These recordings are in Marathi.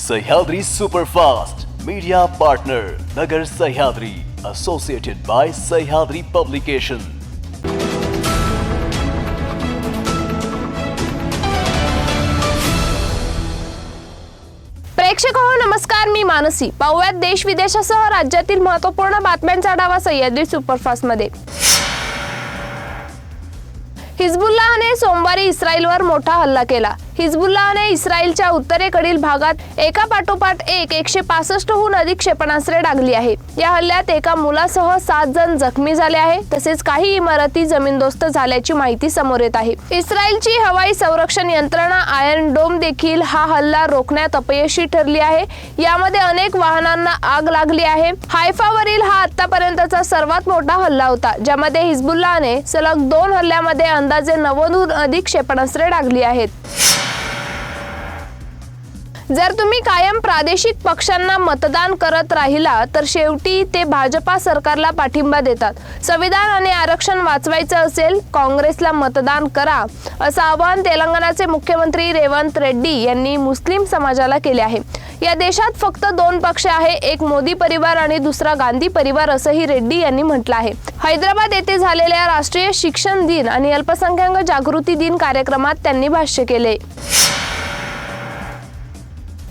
Sahyadri superfast media partner Nagar Sahyadri associated by Sahyadri publication प्रेक्षक हो नमस्कार मी मानसी. पाहुयात देश विदेशासह राज्यातील महत्त्वपूर्ण बातम्यांचा डावा सह्याद्री सुपरफास्टमध्ये हिजबुल्लाहने सोमवारी इस्रायलवर मोठा हल्ला केला. हिजबुल्लाने इस्रायलच्या उत्तरेकडील भागात एका पाठोपाठ एक एकशे पासष्टहून अधिक क्षेपणास्त्रे डागली आहे. या हल्ल्यात एका मुलासह सात जण जखमी झाले आहे तसेच काही इमारती जमीनदोस्त झाल्याची माहिती समोर येत आहे. इस्रायलची हवाई संरक्षण यंत्रणा आयर्न डोम देखील हा हल्ला रोखण्यात अपयशी ठरली आहे. यामध्ये अनेक वाहनांना आग लागली आहे. हायफावरील हा आतापर्यंतचा सर्वात मोठा हल्ला होता ज्यामध्ये हिजबुल्लाने सलग दोन हल्ल्यामध्ये अंदाजे नव्वदहून अधिक क्षेपणास्त्रे डागली आहेत. जर तुम्ही कायम प्रादेशिक पक्षांना मतदान करत राहिला तर शेवटी ते भाजपा सरकारला पाठिंबा देतात. संविधान आणि आरक्षण वाचवायचं असेल काँग्रेसला मतदान करा असं आवाहन तेलंगणाचे मुख्यमंत्री रेवंत रेड्डी यांनी मुस्लिम समाजाला केले आहे. या देशात फक्त दोन पक्ष आहे एक मोदी परिवार आणि दुसरा गांधी परिवार असंही रेड्डी यांनी म्हटलं आहे. हैदराबाद येथे झालेल्या राष्ट्रीय शिक्षण दिन आणि अल्पसंख्याक जागृती दिन कार्यक्रमात त्यांनी भाष्य केले.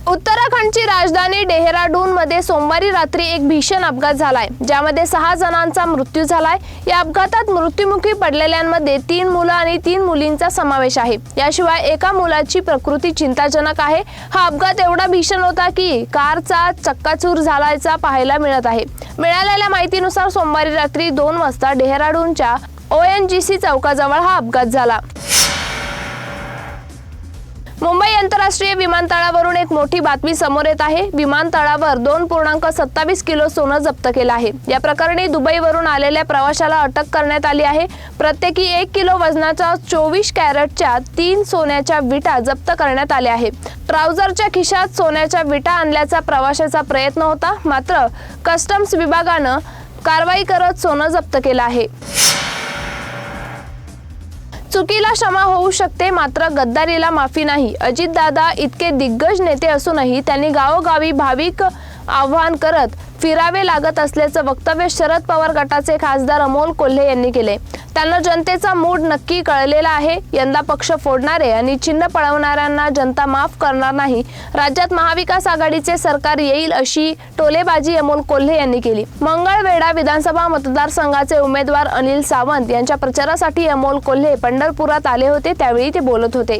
उत्तराखंडची राजधानी डेहराडून मध्ये सोमवारी रात्री एक भीषण अपघात झालाय ज्यामध्ये सहा जणांचा मृत्यू झालाय. या अपघातात मृत्युमुखी पडलेल्यांमध्ये तीन मुलं आणि तीन मुलींचा समावेश आहे. याशिवाय एका मुलाची प्रकृती चिंताजनक आहे. हा अपघात एवढा भीषण होता की कारचा चक्काचूर झाल्याचा पाहायला मिळत आहे. मिळालेल्या माहितीनुसार सोमवारी रात्री दोन वाजता डेहराडूनच्या ओ एन जी सी चौकाजवळ हा अपघात झाला. मुंबई आंतरराष्ट्रीय विमानतळावरून एक मोठी बातमी समोर येत आहे. विमानतळावर दोन पूर्णांक सत्तावीस किलो सोनं जप्त केलं आहे. या प्रकरणी दुबईवरून आलेल्या प्रवाशाला अटक करण्यात आली आहे. प्रत्येकी एक किलो वजनाच्या चोवीस कॅरेटच्या तीन सोन्याच्या विटा जप्त करण्यात आल्या आहे ट्राउझरच्या खिशात सोन्याच्या विटा आणल्याचा प्रवाशाचा प्रयत्न होता. मात्र कस्टम्स विभागानं कारवाई करत सोनं जप्त केलं आहे. चुकीला क्षमा होऊ शकते मात्र गद्दारीला माफी नाही. अजितदादा इतके दिग्गज नेते असूनही त्यांनी गावोगावी भाविक आव्हान करत फिरावे लागत असल्याचं वक्तव्य शरद पवार गटाचे खासदार अमोल कोल्हे यांनी केले. त्यांना जनतेचा मूड नक्की कळलेला आहे. यंदा पक्ष फोडणारे आणि चिन्ह पळवणाऱ्यांना जनता माफ करणार नाही. राज्यात महाविकास आघाडीचे सरकार येईल अशी टोलेबाजी अमोल कोल्हे यांनी केली. मंगळवेढा विधानसभा मतदारसंघाचे उमेदवार अनिल सावंत यांच्या प्रचारासाठी अमोल कोल्हे पंढरपुरात आले होते. त्यावेळी ते बोलत होते.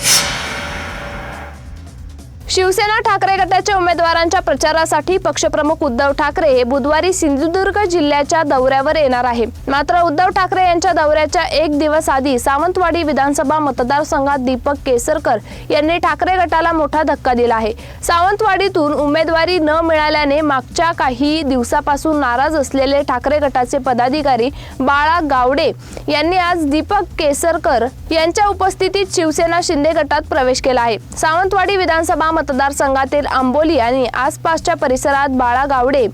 शिवसेना ठाकरे गटाच्या उमेदवारांच्या प्रचारासाठी पक्षप्रमुख उद्धव ठाकरे हे बुधवारी सिंधुदुर्ग जिल्ह्याच्या दौऱ्यावर येणार आहे. मात्र उद्धव ठाकरे यांच्या दौऱ्याच्या एक दिवस आधी सावंतवाडी विधानसभा मतदारसंघात दीपक केसरकर यांनी ठाकरे गटाला मोठा धक्का दिला आहे. सावंतवाडीतून उमेदवारी न मिळाल्याने मागच्या काही दिवसापासून नाराज असलेले ठाकरे गटाचे पदाधिकारी बाळा गावडे यांनी आज दीपक केसरकर यांच्या उपस्थितीत शिवसेना शिंदे गटात प्रवेश केला आहे. सावंतवाडी विधानसभा मतदारसंघातील आंबोली आणि आसपासच्या परिसरात बाळा गावडे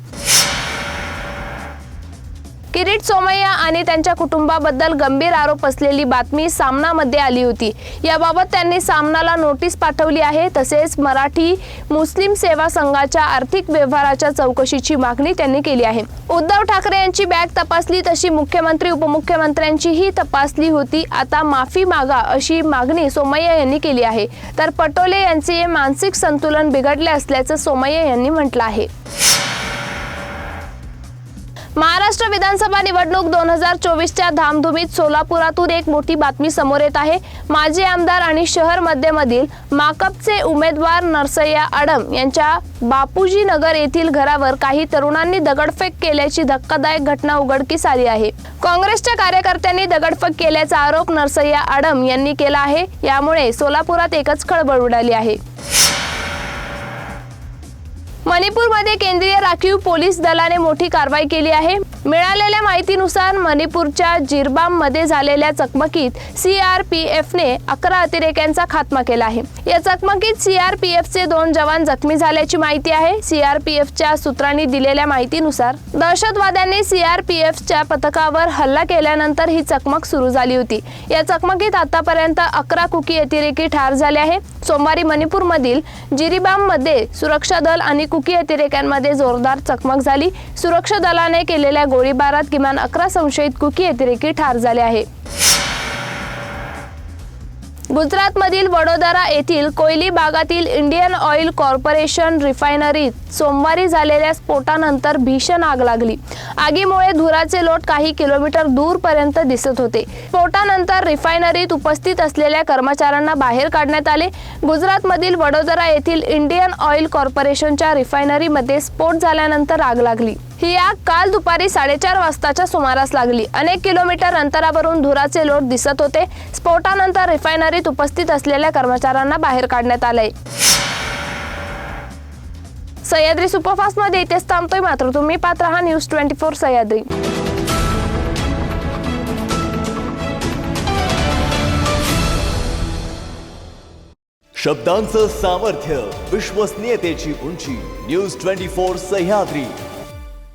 किरीट सोमय्या आणि त्यांच्या कुटुंबाबद्दल गंभीर आरोप असलेली बातमी सामनामध्ये आली होती. याबाबत त्यांनी सामनाला नोटीस पाठवली आहे. तसेच मराठी मुस्लिम सेवा संघाच्या आर्थिक व्यवहाराच्या चौकशीची मागणी त्यांनी केली आहे. उद्धव ठाकरे यांची बॅग तपासली तशी मुख्यमंत्री उपमुख्यमंत्र्यांचीही तपासली होती. आता माफी मागा अशी मागणी सोमय्या यांनी केली आहे. तर पटोले यांचे मानसिक संतुलन बिघडले असल्याचं सोमय्या यांनी म्हटलं आहे. महाराष्ट्र विधानसभा निवडणूक दोन हजार चोवीसच्या धामधुमीत सोलापुरातून एक मोठी बातमी समोर येत आहे. माजी आमदार आणि शहर मध्यमधील माकपचे उमेदवार नरसय्या आडम यांच्या बापूजी नगर येथील घरावर काही तरुणांनी दगडफेक केल्याची धक्कादायक घटना उघडकीस आली आहे. काँग्रेसच्या कार्यकर्त्यांनी दगडफेक केल्याचा आरोप नरसय्या आडम यांनी केला आहे. यामुळे सोलापुरात एकच खळबळ उडाली आहे. मणिपूरमध्ये केंद्रीय राखीव पोलीस दलाने मोठी कारवाई केली आहे. मिळालेल्या माहितीनुसार मणिपूरच्या जिरबाममध्ये झालेल्या चकमकीत सी आर पी एफने अकरा अतिरेक्यांचा खात्मा केला आहे. या चकमकीत सी आर पी एफचे दोन जवान जखमी झाल्याची माहिती आहे. सी आर पी एफच्या सूत्रांनी दिलेल्या माहितीनुसार दहशतवाद्यांनी सी आर पी एफच्या पथकावर हल्ला केल्यानंतर ही चकमक सुरू झाली होती. या चकमकीत आतापर्यंत अकरा कुकी अतिरेकी ठार झाले आहे सोमवारी मणिपूरमधील जिरीबाममध्ये सुरक्षा दल आणि कुकी अतिरेक्यांमध्ये जोरदार चकमक झाली. सुरक्षा दलाने केलेल्या गोळीबारात किमान अकरा संशयित कुकी अतिरेकी ठार झाले आहे. गुजरातमधील वडोदरा येथील कोयली भागातील इंडियन ऑइल कॉर्पोरेशन रिफायनरीत सोमवारी झालेल्या स्फोटानंतर भीषण आग लागली. आगीमुळे धुराचे लोट काही किलोमीटर दूरपर्यंत दिसत होते. स्फोटानंतर रिफायनरीत उपस्थित असलेल्या कर्मचाऱ्यांना बाहेर काढण्यात आले. गुजरातमधील वडोदरा येथील इंडियन ऑइल कॉर्पोरेशनच्या रिफायनरीमध्ये स्फोट झाल्यानंतर आग लागली. ही आग काल दुपारी साडेचार वाजताच्या सुमारास लागली. अनेक किलोमीटर अंतरावरून धुराचे लोट दिसत होते. स्फोटानंतर रिफायनरीत उपस्थित असलेल्या कर्मचाऱ्यांना बाहेर काढण्यात आलंय सह्याद्री सुपरफास्टमध्ये इथेच थांबतोय मात्र तुम्ही पात्र हा न्यूज ट्वेंटी फोर सह्याद्री. शब्दांचं सामर्थ्य विश्वसनीयतेची उंची न्यूज ट्वेंटी फोर सह्याद्री.